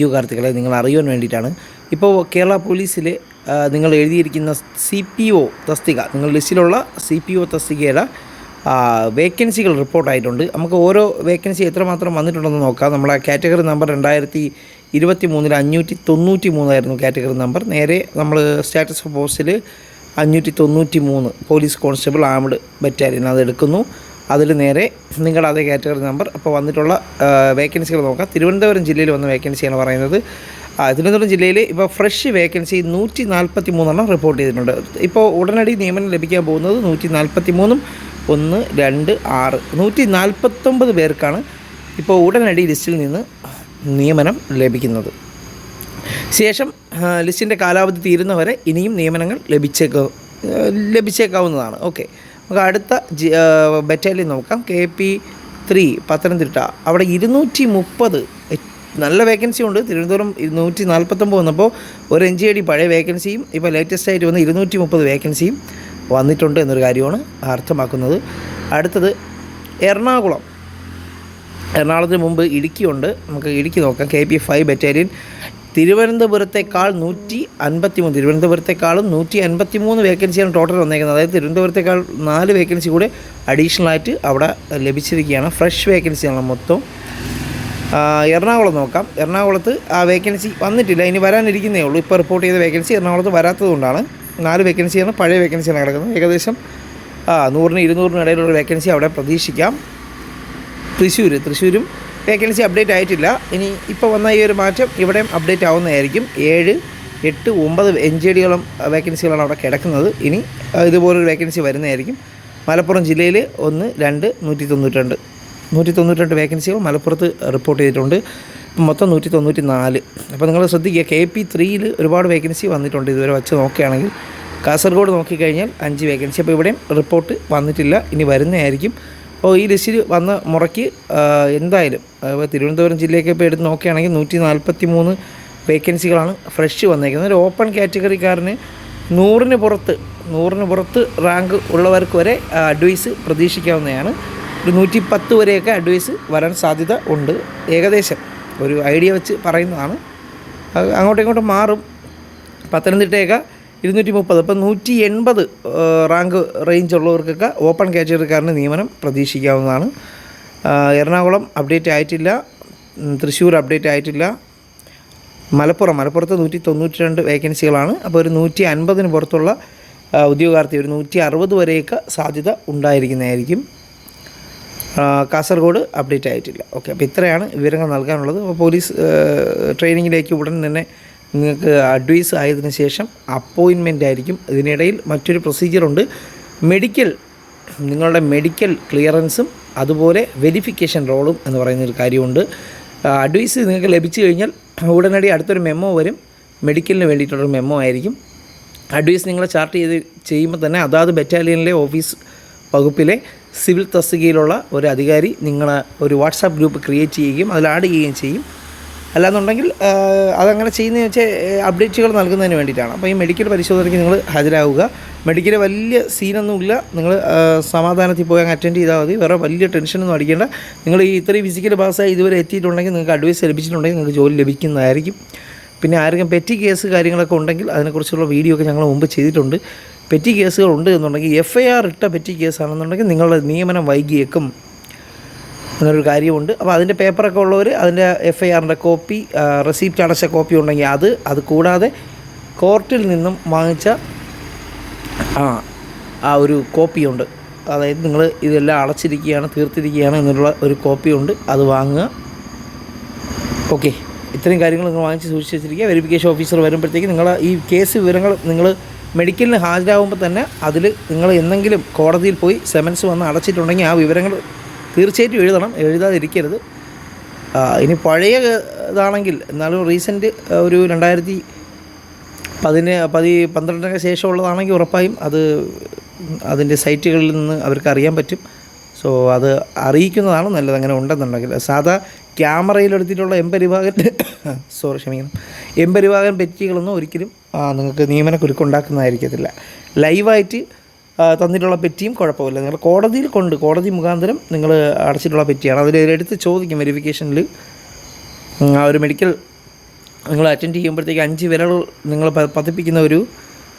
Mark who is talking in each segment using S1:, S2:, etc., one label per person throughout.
S1: ഉദ്യോഗാർത്ഥികളെ നിങ്ങൾ അറിയുവാൻ വേണ്ടിയിട്ടാണ്. ഇപ്പോൾ കേരള പോലീസിൽ നിങ്ങൾ എഴുതിയിരിക്കുന്ന സി പി ഒ തസ്തിക നിങ്ങൾ ലിസ്റ്റിലുള്ള സി പി ഒ തസ്തികയുടെ വേക്കൻസികൾ റിപ്പോർട്ടായിട്ടുണ്ട്. നമുക്ക് ഓരോ വേക്കൻസി എത്രമാത്രം വന്നിട്ടുണ്ടെന്ന് നോക്കാം. നമ്മളെ കാറ്റഗറി നമ്പർ രണ്ടായിരത്തി ഇരുപത്തി മൂന്നിൽ അഞ്ഞൂറ്റി തൊണ്ണൂറ്റി മൂന്നായിരുന്നു കാറ്റഗറി നമ്പർ. നേരെ നമ്മൾ സ്റ്റാറ്റസ് പോസ്റ്റിൽ അഞ്ഞൂറ്റി തൊണ്ണൂറ്റി മൂന്ന് പോലീസ് കോൺസ്റ്റബിൾ ആംഡ് ബറ്റാലിയൻ അത് എടുക്കുന്നു. അതിൽ നേരെ നിങ്ങളുടെ അതേ കാറ്റഗറി നമ്പർ. അപ്പോൾ വന്നിട്ടുള്ള വേക്കൻസികൾ നോക്കാം. തിരുവനന്തപുരം ജില്ലയിൽ വന്ന വേക്കൻസിയാണ് പറയുന്നത്. തിരുവനന്തപുരം ജില്ലയിൽ ഇപ്പോൾ ഫ്രഷ് വേക്കൻസി നൂറ്റി നാൽപ്പത്തി മൂന്നെണ്ണം റിപ്പോർട്ട് ചെയ്തിട്ടുണ്ട്. ഇപ്പോൾ ഉടനടി നിയമനം ലഭിക്കാൻ പോകുന്നത് നൂറ്റി നാൽപ്പത്തി മൂന്നും ഒന്ന് രണ്ട് ആറ്. നൂറ്റി നാൽപ്പത്തൊമ്പത് പേർക്കാണ് ഇപ്പോൾ ഉടനടി ലിസ്റ്റിൽ നിന്ന് നിയമനം ലഭിക്കുന്നത്. ശേഷം ലിസ്റ്റിന്റെ കാലാവധി തീരുന്നവരെ ഇനിയും നിയമനങ്ങൾ ലഭിച്ചേക്ക ലഭിച്ചേക്കാവുന്നതാണ്. ഓക്കെ. നമുക്ക് അടുത്ത ബറ്റാലിയൻ നോക്കാം. K P three Pathanamthitta. അവിടെ ഇരുന്നൂറ്റി മുപ്പത് നല്ല വേക്കൻസി ഉണ്ട്. തിരുവനന്തപുരം ഇരുന്നൂറ്റി നാൽപ്പത്തൊമ്പത് വന്നപ്പോൾ ഒരു എൻ ജി ഐ ഡി പഴയ വേക്കൻസിയും ഇപ്പോൾ ലേറ്റസ്റ്റ് ആയിട്ട് വന്ന ഇരുന്നൂറ്റി മുപ്പത് വേക്കൻസിയും വന്നിട്ടുണ്ട് എന്നൊരു കാര്യമാണ് അർത്ഥമാക്കുന്നത്. അടുത്തത് എറണാകുളം. എറണാകുളത്തിന് മുമ്പ് ഇടുക്കിയുണ്ട്. നമുക്ക് ഇടുക്കി നോക്കാം. കെ പി ഫൈവ് ബറ്റാലിയൻ തിരുവനന്തപുരത്തേക്കാൾ നൂറ്റി അൻപത്തി മൂന്ന് തിരുവനന്തപുരത്തേക്കാളും നൂറ്റി അൻപത്തി മൂന്ന് വേക്കൻസിയാണ് ടോട്ടൽ വന്നേക്കുന്നത്. അതായത് തിരുവനന്തപുരത്തേക്കാൾ നാല് വേക്കൻസി കൂടെ അഡീഷണലായിട്ട് അവിടെ ലഭിച്ചിരിക്കുകയാണ്. ഫ്രഷ് വേക്കൻസിയാണ് മൊത്തം. എറണാകുളം നോക്കാം. എറണാകുളത്ത് ആ വേക്കൻസി വന്നിട്ടില്ല. ഇനി വരാനിരിക്കുന്നേ ഉള്ളൂ. ഇപ്പോൾ റിപ്പോർട്ട് ചെയ്ത വേക്കൻസി എറണാകുളത്ത് വരാത്തതുകൊണ്ടാണ്. നാല് വേക്കൻസിയാണ് പഴയ വേക്കൻസിയാണ് കിടക്കുന്നത്. ഏകദേശം നൂറിന് ഇരുന്നൂറിന് ഇടയിലുള്ള വേക്കൻസി അവിടെ പ്രതീക്ഷിക്കാം. തൃശ്ശൂർ തൃശ്ശൂരും വേക്കൻസി അപ്ഡേറ്റ് ആയിട്ടില്ല. ഇനി ഇപ്പോൾ വന്ന ഈ ഒരു മാറ്റം ഇവിടെയും അപ്ഡേറ്റ് ആവുന്നതായിരിക്കും. ഏഴ് എട്ട് ഒമ്പത് എൻ ജി ഡികളും വേക്കൻസികളാണ് അവിടെ കിടക്കുന്നത്. ഇനി ഇതുപോലൊരു വേക്കൻസി വരുന്നതായിരിക്കും. മലപ്പുറം ജില്ലയിൽ ഒന്ന് രണ്ട് നൂറ്റി തൊണ്ണൂറ്റി നൂറ്റി തൊണ്ണൂറ്റി വേക്കൻസികൾ മലപ്പുറത്ത് റിപ്പോർട്ട് ചെയ്തിട്ടുണ്ട്. മൊത്തം നൂറ്റി തൊണ്ണൂറ്റി നാല് അപ്പോൾ നിങ്ങൾ ശ്രദ്ധിക്കുക കെ പി ത്രീയിൽ ഒരുപാട് വേക്കൻസി വന്നിട്ടുണ്ട്. ഇതുവരെ വച്ച് നോക്കുകയാണെങ്കിൽ കാസർഗോഡ് നോക്കിക്കഴിഞ്ഞാൽ അഞ്ച് വേക്കൻസി. അപ്പോൾ ഇവിടെയും റിപ്പോർട്ട് വന്നിട്ടില്ല. ഇനി വരുന്നതായിരിക്കും. അപ്പോൾ ഈ ലിസ്റ്റിൽ വന്ന മുറയ്ക്ക് എന്തായാലും ഇപ്പോൾ തിരുവനന്തപുരം ജില്ലയൊക്കെ ഇപ്പോൾ എടുത്ത് നോക്കുകയാണെങ്കിൽ നൂറ്റി നാൽപ്പത്തി മൂന്ന് വേക്കൻസികളാണ് ഫ്രഷ് വന്നേക്കുന്നത്. ഒരു ഓപ്പൺ കാറ്റഗറിക്കാരന് നൂറിന് പുറത്ത് നൂറിന് പുറത്ത് റാങ്ക് ഉള്ളവർക്ക് വരെ അഡ്വൈസ് പ്രതീക്ഷിക്കാവുന്നതാണ്. ഒരു നൂറ്റി പത്ത് വരെയൊക്കെ അഡ്വൈസ് വരാൻ സാധ്യത ഉണ്ട്. ഏകദേശം ഒരു ഐഡിയ വെച്ച് പറയുന്നതാണ്. അങ്ങോട്ടും ഇങ്ങോട്ടും മാറും. പത്തനംതിട്ടയൊക്കെ ഇരുന്നൂറ്റി മുപ്പത് ഇപ്പം നൂറ്റി എൺപത് റാങ്ക് റേഞ്ച് ഉള്ളവർക്കൊക്കെ ഓപ്പൺ കാറ്റഗറിക്കാരന് നിയമനം പ്രതീക്ഷിക്കാവുന്നതാണ്. എറണാകുളം അപ്ഡേറ്റ് ആയിട്ടില്ല. തൃശ്ശൂർ അപ്ഡേറ്റ് ആയിട്ടില്ല. മലപ്പുറം മലപ്പുറത്ത് നൂറ്റി തൊണ്ണൂറ്റി രണ്ട് വേക്കൻസികളാണ് അപ്പോൾ ഒരു നൂറ്റി അൻപതിന് പുറത്തുള്ള ഉദ്യോഗാർത്ഥി ഒരു നൂറ്റി അറുപത് വരെയൊക്കെ സാധ്യത ഉണ്ടായിരിക്കുന്നതായിരിക്കും. കാസർഗോഡ് അപ്ഡേറ്റ് ആയിട്ടില്ല. ഓക്കെ അപ്പോൾ ഇത്രയാണ് വിവരങ്ങൾ നൽകാനുള്ളത്. അപ്പോൾ പോലീസ് ട്രെയിനിങ്ങിലേക്ക് ഉടൻ തന്നെ നിങ്ങൾക്ക് അഡ്വൈസ് ആയതിനു ശേഷം അപ്പോയിൻമെന്റ് ആയിരിക്കും. ഇതിനിടയിൽ മറ്റൊരു പ്രൊസീജിയറുണ്ട് മെഡിക്കൽ നിങ്ങളുടെ മെഡിക്കൽ ക്ലിയറൻസും അതുപോലെ വെരിഫിക്കേഷൻ റോളും എന്ന് പറയുന്ന ഒരു കാര്യമുണ്ട് അഡ്വൈസ് നിങ്ങൾക്ക് ലഭിച്ചു കഴിഞ്ഞാൽ ഉടനടി അടുത്തൊരു മെമ്മോ വരും. മെഡിക്കലിന് വേണ്ടിയിട്ടുള്ളൊരു മെമ്മോ ആയിരിക്കും. അഡ്വൈസ് നിങ്ങൾ ചാർട്ട് ചെയ്ത് ചെയ്യുമ്പോൾ തന്നെ അതാത് ബറ്റാലിയനിലെ ഓഫീസ് വകുപ്പിലെ സിവിൽ തസ്തികയിലുള്ള ഒരു അധികാരി നിങ്ങളെ ഒരു വാട്സാപ്പ് ഗ്രൂപ്പ് ക്രിയേറ്റ് ചെയ്യുകയും അതിൽ ആഡ് ചെയ്യുകയും ചെയ്യും. അല്ലാന്നുണ്ടെങ്കിൽ അതങ്ങനെ ചെയ്യുന്നതെന്ന് വെച്ചാൽ അപ്ഡേറ്റുകൾ നൽകുന്നതിന് വേണ്ടിയിട്ടാണ്. അപ്പോൾ ഈ മെഡിക്കൽ പരിശോധനയ്ക്ക് നിങ്ങൾ ഹാജരാകുക മെഡിക്കൽ വലിയ സീനൊന്നുമില്ല നിങ്ങൾ സമാധാനത്തിൽ പോയി അങ്ങ് അറ്റൻഡ് ചെയ്താൽ മതി. വേറെ വലിയ ടെൻഷനൊന്നും അടിക്കേണ്ട. നിങ്ങൾ ഈ ഇത്രയും ഫിസിക്കൽ പാസ്സായി ഇതുവരെ എത്തിയിട്ടുണ്ടെങ്കിൽ നിങ്ങൾക്ക് അഡ്വൈസ് ലഭിച്ചിട്ടുണ്ടെങ്കിൽ നിങ്ങൾക്ക് ജോലി ലഭിക്കുന്നതായിരിക്കും. പിന്നെ ആരെങ്കിലും പെറ്റി കേസ് കാര്യങ്ങളൊക്കെ ഉണ്ടെങ്കിൽ അതിനെക്കുറിച്ചുള്ള വീഡിയോ ഒക്കെ ഞങ്ങൾ മുമ്പ് ചെയ്തിട്ടുണ്ട്. പെറ്റി കേസുകൾ ഉണ്ട് എന്നുണ്ടെങ്കിൽ എഫ് ഐ ആർ ഇട്ട പെറ്റി കേസാണെന്നുണ്ടെങ്കിൽ നിങ്ങളുടെ നിയമനം വൈകിയേക്കും. അങ്ങനൊരു കാര്യമുണ്ട്. അപ്പോൾ അതിന്റെ പേപ്പറൊക്കെ ഉള്ളവർ അതിന്റെ എഫ് ഐ ആറിന്റെ കോപ്പി റെസീപ്റ്റ് അടച്ച കോപ്പി ഉണ്ടെങ്കിൽ അത് അത് കൂടാതെ കോർട്ടിൽ നിന്നും വാങ്ങിച്ച ആ ആ ഒരു കോപ്പിയുണ്ട്. അതായത് നിങ്ങൾ ഇതെല്ലാം അടച്ചിരിക്കുകയാണ് തീർത്തിരിക്കുകയാണ് എന്നുള്ള ഒരു കോപ്പിയുണ്ട്. അത് വാങ്ങുക. ഓക്കെ. ഇത്രയും കാര്യങ്ങൾ നിങ്ങൾ വാങ്ങിച്ച് സൂക്ഷിച്ച് വെച്ചിരിക്കുക. വെരിഫിക്കേഷൻ ഓഫീസർ വരുമ്പോഴത്തേക്ക് നിങ്ങൾ ഈ കേസ് വിവരങ്ങൾ നിങ്ങൾ മെഡിക്കലിന് ഹാജരാകുമ്പോൾ തന്നെ അതിൽ നിങ്ങൾ എന്തെങ്കിലും കോടതിയിൽ പോയി സെമൻസ് വന്ന് അടച്ചിട്ടുണ്ടെങ്കിൽ ആ വിവരങ്ങൾ തീർച്ചയായിട്ടും എഴുതണം. എഴുതാതിരിക്കരുത്. ഇനി പഴയ ഇതാണെങ്കിൽ എന്നാലും റീസെന്റ് ഒരു രണ്ടായിരത്തി പതിന് പതി പന്ത്രണ്ടിനൊക്കെ ശേഷമുള്ളതാണെങ്കിൽ ഉറപ്പായും അത് അതിന്റെ സൈറ്റുകളിൽ നിന്ന് അവർക്ക് അറിയാൻ പറ്റും. സോ അത് അറിയിക്കുന്നതാണ് നല്ലത്. അങ്ങനെ ഉണ്ടെന്നുണ്ടെങ്കിൽ. സാധാ ക്യാമറയിലെടുത്തിട്ടുള്ള പരിഭാഗത്തെ സോറി ക്ഷമിക്കണം. എം പരിഭാഗം പെറ്റികളൊന്നും ഒരിക്കലും നിങ്ങൾക്ക് നിയമനക്കുരുക്കുണ്ടാക്കുന്നതായിരിക്കത്തില്ല ലൈവായിട്ട് തന്നിട്ടുള്ള പെറ്റിയും കുഴപ്പമില്ല. നിങ്ങൾ കോടതിയിൽ കൊണ്ട് കോടതി മുഖാന്തരം നിങ്ങൾ അടച്ചിട്ടുള്ള പെറ്റിയാണ്. അതിൽ എടുത്ത് ചോദിക്കും വെരിഫിക്കേഷനിൽ ആ ഒരു മെഡിക്കൽ നിങ്ങൾ അറ്റൻഡ് ചെയ്യുമ്പോഴത്തേക്ക് അഞ്ച് വിരൽ നിങ്ങൾ പതിപ്പിക്കുന്ന ഒരു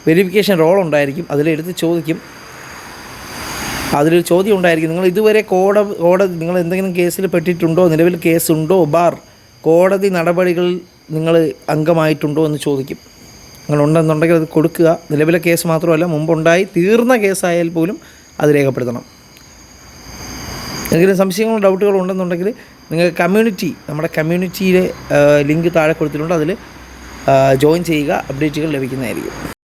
S1: വെരിഫിക്കേഷൻ റോൾ ഉണ്ടായിരിക്കും. അതിലെടുത്ത് ചോദിക്കും. അതിലൊരു ചോദ്യം ഉണ്ടായിരിക്കും. നിങ്ങൾ ഇതുവരെ കോട കോടതി നിങ്ങൾ എന്തെങ്കിലും കേസിൽ പെട്ടിട്ടുണ്ടോ? നിലവിൽ കേസുണ്ടോ? ബാർ കോടതി നടപടികളിൽ നിങ്ങൾ അംഗമായിട്ടുണ്ടോ എന്ന് ചോദിക്കും. നിങ്ങൾ ഉണ്ടെന്നുണ്ടെങ്കിൽ അത് കൊടുക്കുക. നിലവിലെ കേസ് മാത്രമല്ല മുമ്പുണ്ടായി തീർന്ന കേസായാൽ പോലും അത് രേഖപ്പെടുത്തണം. എന്തെങ്കിലും സംശയങ്ങളോ ഡൗട്ടുകളോ ഉണ്ടെന്നുണ്ടെങ്കിൽ നിങ്ങൾ കമ്മ്യൂണിറ്റി നമ്മുടെ കമ്മ്യൂണിറ്റിയിലെ ലിങ്ക് താഴെ കൊടുത്തിട്ടുണ്ട്. അതിൽ ജോയിൻ ചെയ്യുക അപ്ഡേറ്റുകൾ ലഭിക്കുന്നതായിരിക്കും.